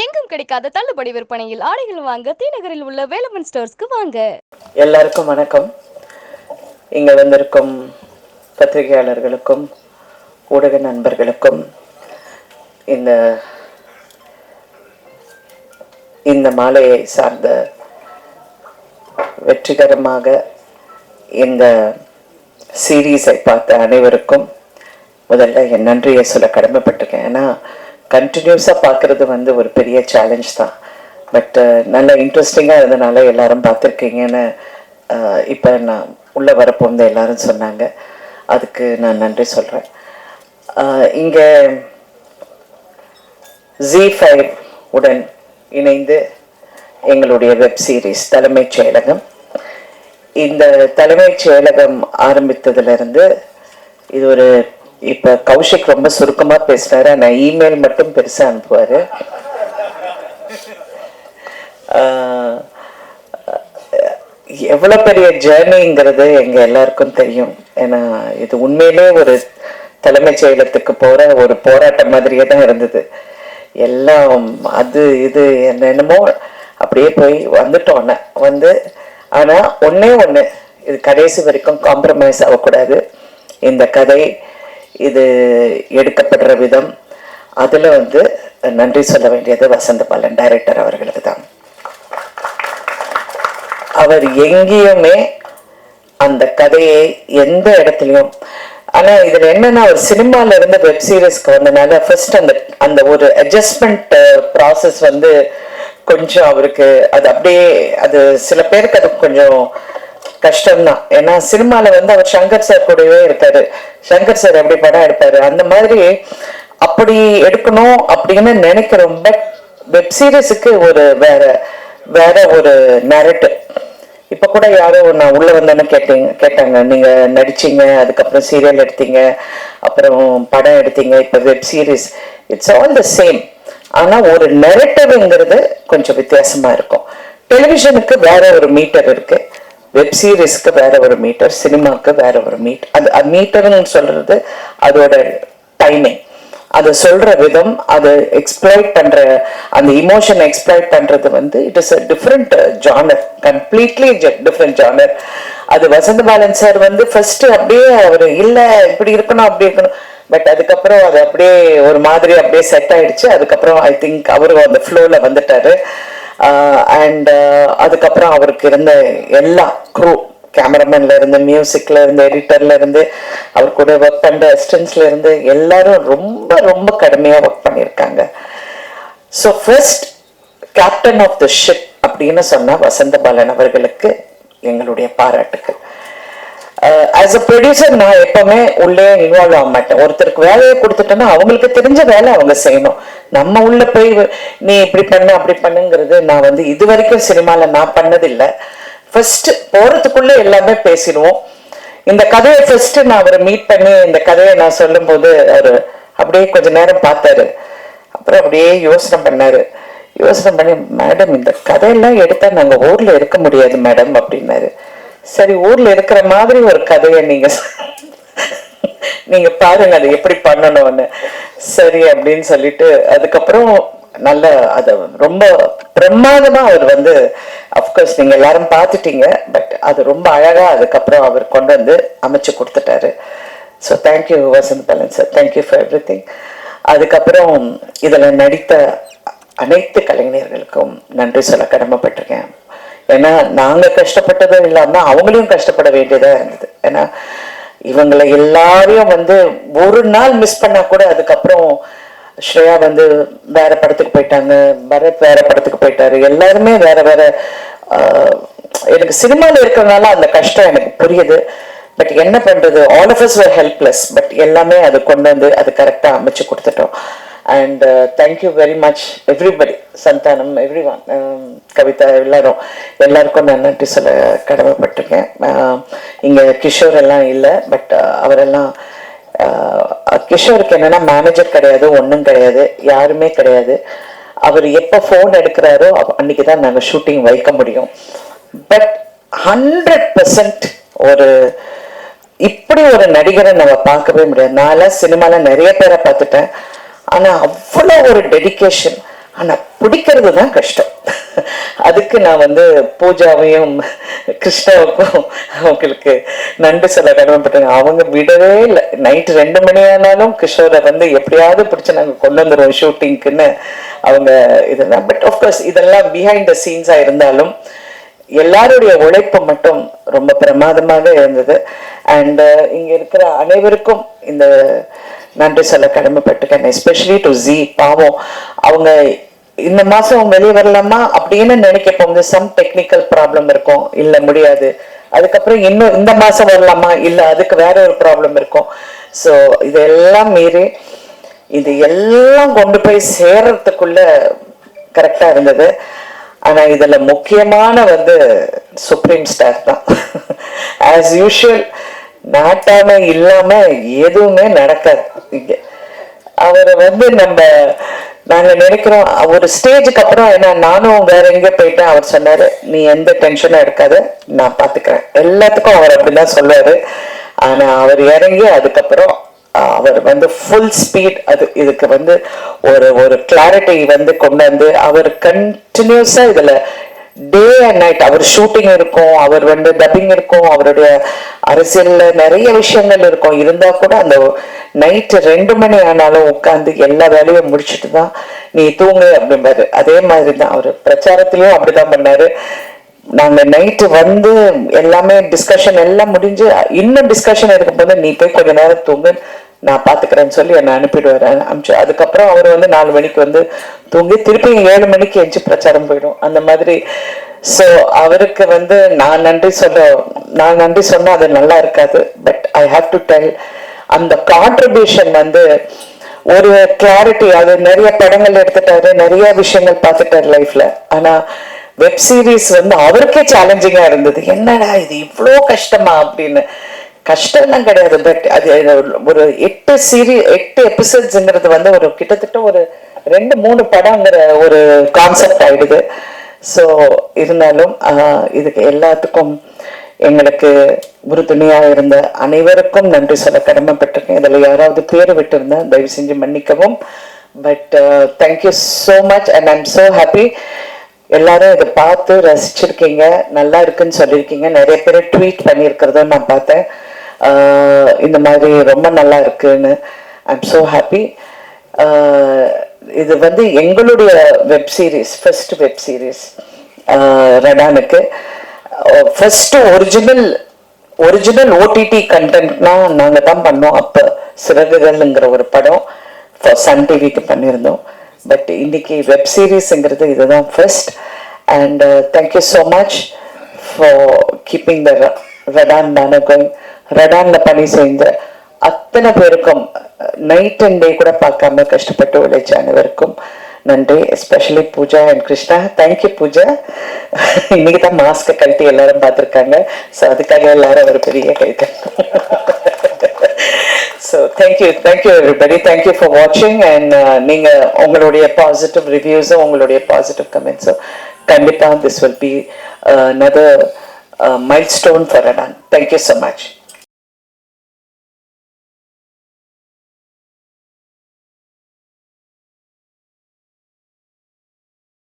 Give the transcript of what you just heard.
எங்கும் கிடைக்காத தள்ளுபடி விற்பனையில் ஆடைகள் வாங்க தீநகரில் உள்ள வேலமன் ஸ்டோர்ஸ்க்கு வாங்க. எல்லாருக்கும் வணக்கம். இங்கே வந்திருக்கும் பத்திரிகையாளர்களுக்கும் ஊடக நண்பர்களுக்கும் இந்த இந்த மாலையை சார்ந்த வெற்றிகரமாக இந்த சீரீஸை பார்த்த அனைவருக்கும் முதல்ல என் நன்றியை சொல்ல கடமைப்பட்டிருக்கேன். ஏன்னா கண்டினியூஸாக பார்க்குறது வந்து ஒரு பெரிய சேலஞ்ச் தான். பட் uh, நல்ல இன்ட்ரெஸ்டிங்காக இருந்தனால எல்லாரும் பார்த்துருக்கீங்கன்னு uh, இப்போ நான் உள்ளே வரப்போந்த எல்லாரும் சொன்னாங்க. அதுக்கு நான் நன்றி சொல்கிறேன் uh, இங்கே ஜி ஃபைவ் உடன் இணைந்து எங்களுடைய வெப் சீரிஸ் தலைமைச் செயலகம். இந்த தலைமைச் செயலகம் ஆரம்பித்ததுலேருந்து இது ஒரு இப்போ கௌஷிக் ரொம்ப சுருக்கமாக பேசுனாரு ஆனால் இமெயில் மட்டும் பெருசாக அனுப்புவார். எவ்வளோ பெரிய ஜேர்னிங்கிறது எங்கள் எல்லாருக்கும் தெரியும். ஏன்னா இது உண்மையிலே ஒரு தலைமைச் செயலகத்துக்கு போகிற ஒரு போராட்டம் மாதிரியே தான் இருந்தது. எல்லாம் அது இது என்னென்னமோ அப்படியே போய் வந்துட்டோன்னே வந்து ஆனால் ஒன்றே ஒன்று இது கடைசி வரைக்கும் காம்ப்ரமைஸ் ஆகக்கூடாது. இந்த கதை இது எடுக்கப்படுற விதம். அதில் வந்து நன்றி சொல்ல வேண்டியது வசந்த பாலன் டைரக்டர் அவர்களுக்கு தான் அவர் எங்கேயுமே அந்த கதையை எந்த இடத்துலையும் ஆனா இதில் என்னன்னா ஒரு சினிமாவில் இருந்து வெப் சீரிஸ்க்கு வந்தனால ஃபர்ஸ்ட் அந்த அந்த ஒரு அட்ஜஸ்ட்மெண்ட் ப்ராசஸ் uh, வந்து கொஞ்சம் அவருக்கு அது அப்படியே அது சில பேருக்கு அது கொஞ்சம் கஷ்டம்தான். ஏன்னா சினிமால வந்து அவர் சங்கர் சார் கூடவே இருக்காரு. சங்கர் சார் எப்படி படம் எடுப்பாரு? அந்த மாதிரி அப்படி எடுக்கணும் அப்படின்னு நினைக்கிறோம் பட் வெப் சீரிஸுக்கு ஒரு வேற வேற ஒரு நரட்டு இப்ப கூட யாரோ நான் உள்ள வந்தேன்னு கேட்டீங்க கேட்டாங்க. நீங்க நடிச்சீங்க அதுக்கப்புறம் சீரியல் எடுத்தீங்க அப்புறம் படம் எடுத்தீங்க இப்ப web series it's all the same ஆனா ஒரு நெரட்டிவ்ங்கிறது கொஞ்சம் வித்தியாசமா இருக்கும். டெலிவிஷனுக்கு வேற ஒரு மீட்டர் இருக்கு. வெப் சீரிஸ்க்கு வேற ஒரு மீட்டர் சினிமாக்கு வேற ஒரு மீட் அது மீட்டர்னு சொல்றது அதோட டைமிங் அதை சொல்ற விதம் அது எக்ஸ்ப்ளாய்ட் பண்ற அந்த இமோஷனை எக்ஸ்ப்ளாய்ட் பண்றது வந்து it is a different genre completely different genre அது வசந்த பாலன் சார் வந்து ஃபர்ஸ்ட் அப்படியே அவர் இல்லை இப்படி இருக்கணும் அப்படி இருக்கணும். பட் அதுக்கப்புறம் அது அப்படியே ஒரு மாதிரி அப்படியே செட் ஆயிடுச்சு. அதுக்கப்புறம் ஐ திங்க் அவரும் அந்த ஃப்ளோல வந்துட்டாரு. அண்ட் அதுக்கப்புறம் அவருக்கு இருந்த எல்லா க்ரூ கேமராமேன்ல இருந்து மியூசிக்ல இருந்து எடிட்டர்ல இருந்து அவர் கூட ஒர்க் பண்ற அசிஸ்டன்ஸ்ல இருந்து எல்லாரும் ரொம்ப ரொம்ப கடுமையா ஒர்க் பண்ணியிருக்காங்க. So first captain of the ship அப்படின்னு சொன்னா வசந்த பாலன் அவர்களுக்கு எங்களுடைய பாராட்டுக்கள். ஆஸ் அ ப்ரொடியூசர் நான் எப்பவுமே உள்ளே இன்வால்வ் ஆக மாட்டேன். ஒருத்தருக்கு வேலையை கொடுத்துட்டோன்னா அவங்களுக்கு தெரிஞ்ச வேலை அவங்க செய்யணும். நம்ம உள்ள போய் நீ இப்படி பண்ணு அப்படி பண்ணுங்கிறது நான் வந்து இது வரைக்கும் சினிமால நான் பண்ணதில்லை. ஃபர்ஸ்ட் போறதுக்குள்ள எல்லாமே பேசிடுவோம். இந்த கதையை ஃபர்ஸ்ட் நான் அவரை மீட் பண்ணி இந்த கதையை நான் சொல்லும்போது அவர் அப்படியே கொஞ்ச நேரம் பார்த்தாரு. அப்புறம் அப்படியே யோசனை பண்ணாரு. யோசனை பண்ணி மேடம் இந்த கதையெல்லாம் எடுத்தா நாங்க ஊர்ல இருக்க முடியாது மேடம் அப்படின்னாரு. சரி ஊர்ல இருக்கிற மாதிரி ஒரு கதையை நீங்க நீங்க பாருங்க அது எப்படி பண்ணணும்னு. சரி அப்படின்னு சொல்லிட்டு அதுக்கப்புறம் நல்ல அது ரொம்ப பிரமாதமா அவர் வந்து அஃப்கோர்ஸ் நீங்க எல்லாரும் பார்த்துட்டீங்க பட் அது ரொம்ப அழகா அதுக்கப்புறம் அவர் கொண்டு வந்து அமைச்சு கொடுத்துட்டாரு. So thank you Vasanth Balan sir thank you for everything அதுக்கப்புறம் இதுல நடித்த அனைத்து கலைஞர்களுக்கும் நன்றி சொல்ல கடமைப்பட்டிருக்கேன். ஏன்னா நாங்க கஷ்டப்பட்டதும் இல்லாம அவங்களையும் கஷ்டப்பட வேண்டியதா இருந்தது. ஏன்னா இவங்களை எல்லாரையும் வந்து ஒரு நாள் மிஸ் பண்ணா கூட அதுக்கப்புறம் ஸ்ரேயா வந்து வேற படத்துக்கு போயிட்டாங்க பரத் வேற படத்துக்கு போயிட்டாரு. எல்லாருமே வேற வேற எனக்கு சினிமாவில் இருக்கிறதுனால அந்த கஷ்டம் எனக்கு புரியுது. பட் என்ன பண்றது? All of us were helpless but எல்லாமே அது கொண்டு வந்து அது கரெக்டாக அமைச்சு கொடுத்துட்டோம். And thank you very much everybody Santhanam everyone Kavitha எல்லாரும். எல்லாருக்கும் நான் நன்றி சொல்ல கடமைப்பட்டிருக்கேன். Um, இங்கே கிஷோர் எல்லாம் இல்லை பட் uh, அவரெல்லாம் uh, கிஷோருக்கு என்னன்னா மேனேஜர் கிடையாது ஒன்றும் கிடையாது யாருமே கிடையாது. அவர் எப்போ ஃபோன் எடுக்கிறாரோ அன்னைக்கு தான் நாங்கள் ஷூட்டிங் வைக்க முடியும். பட் ஹண்ட்ரட் பர்சன்ட் ஒரு இப்படி ஒரு நடிகரை நம்ம பார்க்கவே முடியாது. நான் சினிமாவில் நிறைய பேரை பார்த்துட்டேன். ஆனா அவ்வளோ ஒரு டெடிக்கேஷன் ஆனா பிடிக்கிறது தான் கஷ்டம். அதுக்கு நான் வந்து பூஜாவையும் கிருஷ்ணாவுக்கும் அவங்களுக்கு நன்றி சொல்ல கடமைப்பட்டேன். அவங்க விடவே இல்லை. நைட் ரெண்டு மணி ஆனாலும் கிஷோரை வந்து எப்படியாவது பிடிச்சி நாங்கள் கொண்டு வந்துடுவோம் ஷூட்டிங்க்குன்னு அவங்க இதெல்லாம். பட் ஆஃப்கோர்ஸ் இதெல்லாம் பிஹைண்ட் த சீன்ஸாக இருந்தாலும் எல்லாருடைய உழைப்பு மட்டும் ரொம்ப பிரமாதமாக இருந்தது. அண்ட் இங்கே இருக்கிற அனைவருக்கும் இந்த நன்றி சொல்ல கடமைப்பட்டுக்கேன் எஸ்பெஷலி டு ஜி பாவம் அவங்க இந்த மாசம் வெளியே வரலாமா அப்படின்னு நினைக்க போகுது சம் டெக்னிக்கல் ப்ராப்ளம் இருக்கும். இல்ல முடியாது. அதுக்கப்புறம் இன்னும் இந்த மாசம் வரலாமா? இல்ல அதுக்கு வேற ஒரு ப்ராப்ளம் இருக்கும். ஸோ இதெல்லாம் மீறி இது எல்லாம் கொண்டு போய் சேர்றதுக்குள்ள கரெக்டா இருந்தது. ஆனா இதுல முக்கியமான வந்து சுப்ரீம் ஸ்டார் தான். ஆஸ் யூஷுவல் நாட்டாம இல்லாம எதுவுமே நடக்காது. இங்க அவரை வந்து நம்ம நாங்க நினைக்கிறோம் ஒரு ஸ்டேஜுக்கு அப்புறம் என்ன நானும் வேற எங்க போயிட்டேன் அவர் சொன்னாரு நீ எந்த டென்ஷனும் எடுக்காத நான் பாத்துக்கிறேன். எல்லாத்துக்கும் அவர் அப்படிதான் சொல்லுவாரு. ஆனா அவர் இறங்கி அதுக்கப்புறம் அவர் வந்து ஃபுல் ஸ்பீட் அது இதுக்கு வந்து ஒரு ஒரு கிளாரிட்டி வந்து கொண்டு வந்து அவர் கண்டினியூஸா இதுல டே அண்ட் நைட் அவர் ஷூட்டிங் இருக்கும் அவர் வந்து டப்பிங் இருக்கும் அவருடைய அரசியல்ல நிறைய விஷயங்கள் இருக்கும். இருந்தா கூட அந்த நைட்டு ரெண்டு மணி ஆனாலும் உட்காந்து எல்லா வேலையும் முடிச்சுட்டு தான் நீ தூங்கு அப்படிம்பாரு. அதே மாதிரி தான் அவர். பிரச்சாரத்திலயும் அப்படிதான் பண்ணாரு. நாங்க நைட்டு வந்து எல்லாமே டிஸ்கஷன் எல்லாம் முடிஞ்சு இன்னும் டிஸ்கஷன் இருக்கும்போது நீ போய் கொஞ்ச நேரம் தூங்கு. நான் பார்த்துக்கிறேன்னு சொல்லி என்னை அனுப்பிடுவாரு. அனுப்பிச்சு அதுக்கப்புறம் அவர் வந்து நாலு மணிக்கு வந்து தூங்கி திருப்பி ஏழு மணிக்கு எஞ்சி பிரச்சாரம் போயிடும். அந்த மாதிரி. சோ அவருக்கு வந்து நான் நன்றி சொல்ல நான் நன்றி சொன்னால் அது நல்லா இருக்காது. But I have to tell அந்த கான்ட்ரிபியூஷன் வந்து ஒரு கிளாரிட்டி அது நிறைய படங்கள் எடுத்துட்டாரு நிறைய விஷயங்கள் பார்த்துட்டாரு லைஃப்ல ஆனா வெப் சீரிஸ் வந்து அவருக்கே சேலஞ்சிங்காக இருந்தது. என்னடா இது இவ்வளோ கஷ்டமா அப்படின்னு. கஷ்டம்லாம் கிடையாது. பட் அது ஒரு எட்டு சீரி எட்டு எபிசோட்ஸுங்கிறது வந்து ஒரு கிட்டத்தட்ட ஒரு ரெண்டு மூணு படங்கிற ஒரு கான்செப்ட் ஆயிடுது. ஸோ இருந்தாலும் இதுக்கு எல்லாத்துக்கும் எங்களுக்கு உறுதுணையாக இருந்த அனைவருக்கும் நன்றி சொல்ல கடமைப்பட்டிருக்கேன். இதில் யாராவது பேர் விட்டிருந்தா தயவு செஞ்சு மன்னிக்கவும். But thank you so much and I'm so happy எல்லாரும் இதை பார்த்து ரசிச்சிருக்கீங்க. நல்லா இருக்குன்னு சொல்லியிருக்கீங்க. நிறைய பேர் ட்வீட் பண்ணியிருக்கிறதும் நான் பார்த்தேன். இந்த மாதிரி ரொம்ப நல்லா இருக்குன்னு ஐம் ஸோ ஹாப்பி இது வந்து எங்களுடைய web series first web series ரடானுக்கு. First original original OTT கண்டென்ட்னா நாங்கள் தான் பண்ணோம். அப்போ சிறகுகள்ங்கிற ஒரு படம் சன் டிவிக்கு பண்ணியிருந்தோம். பட் இன்னைக்கு வெப் சீரிஸ்ங்கிறது இதுதான் first and thank you so much for keeping the Radaan நானகம் ரடான்ல பணி செஞ்ச அத்தனை பேருக்கும் நைட் அண்ட் டே கூட பார்க்காம கஷ்டப்பட்டு உழைச்ச அனைவருக்கும் நன்றி especially Pooja and Krishna thank you Pooja இன்னைக்கு தான் மாஸ்க்கை கழட்டி எல்லாரும் பார்த்துருக்காங்க ஸோ அதுக்காக எல்லாரும் ஒரு பெரிய கைது so thank you thank you everybody thank you for வாட்சிங் அண்ட் நீங்கள் உங்களுடைய பாசிட்டிவ் ரிவ்யூஸும் உங்களுடைய பாசிட்டிவ் கமெண்ட்ஸும் கண்டிப்பாக this will be another milestone for Radaan thank you so much